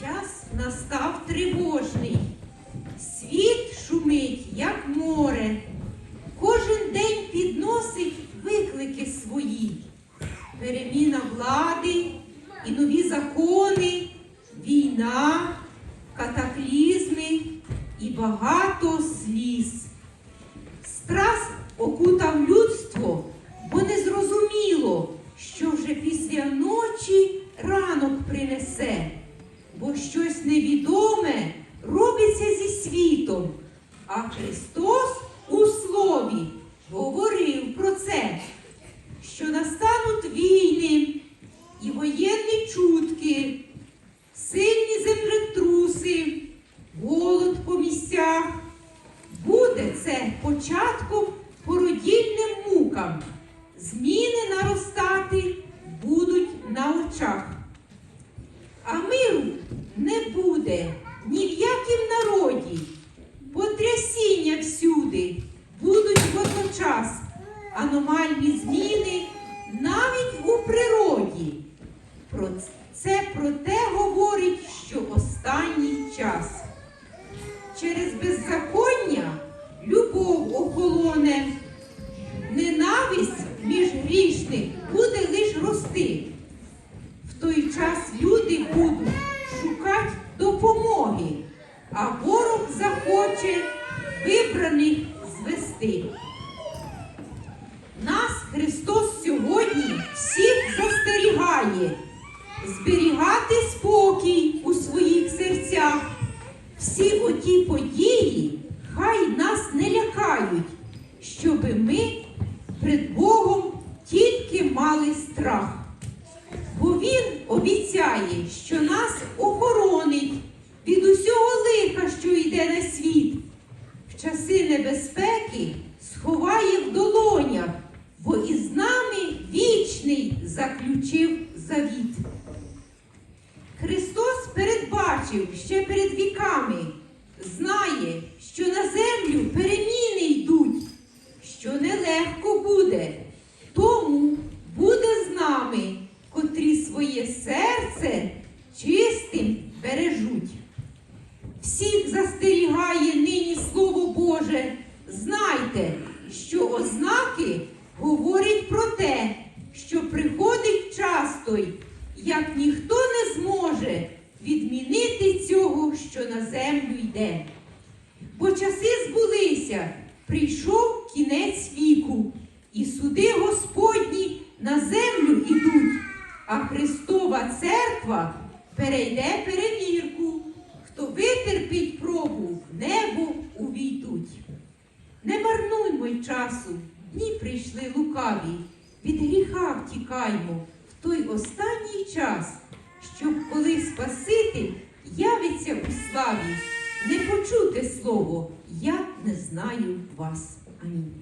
Час настав тривожний. Світ шумить, як море. Кожен день підносить виклики свої. Переміна влади і нові закони, війна, катаклізми і багато сліз. Страх окутав людство, бо не зрозуміло, що вже після ночі ранок принесе, бо щось невідоме робиться зі світом, а Христос у слові говорив про це, що настануть війни і воєнні чутки, сильні землетруси, голод по місцях. Буде це початком породільним мукам. Зміни наростати будуть на очах. А миру не буде ні в якім народі. Потрясіння всюди будуть водночас, аномальні зміни навіть у природі. Про це про те говорить, що останній час. Через беззаконня любов охолоне, ненависть між грішних буде лиш рости. В той час люди будуть а ворог захоче вибраних звести. Нас Христос сьогодні всіх застерігає зберігати спокій у своїх серцях. Всі оті події хай нас не лякають, щоби ми перед Богом тільки мали страх. Бо Він обіцяє, що нас охоронить від усього лиха, що йде на світ. В часи небезпеки сховає в долонях, бо із нами вічний заключив завіт. Христос передбачив ще перед віками, знає, що на землю переміни йдуть, що нелегко буде, тому буде з нами, котрі своє серце чистим бережуть. Всіх застерігає нині Слово Боже. Знайте, що ознаки говорять про те, що приходить час той, як ніхто не зможе відмінити цього, що на землю йде. Бо часи збулися, прийшов кінець віку, і суди Господні на землю ідуть, а Христова церква перейде перевірку. Хто витерпить пробу, в небо й часу, дні прийшли лукаві, від гріха втікаймо. В той останній час, щоб коли Спаситель явиться у славі, не почути слово Я не знаю вас. Амінь.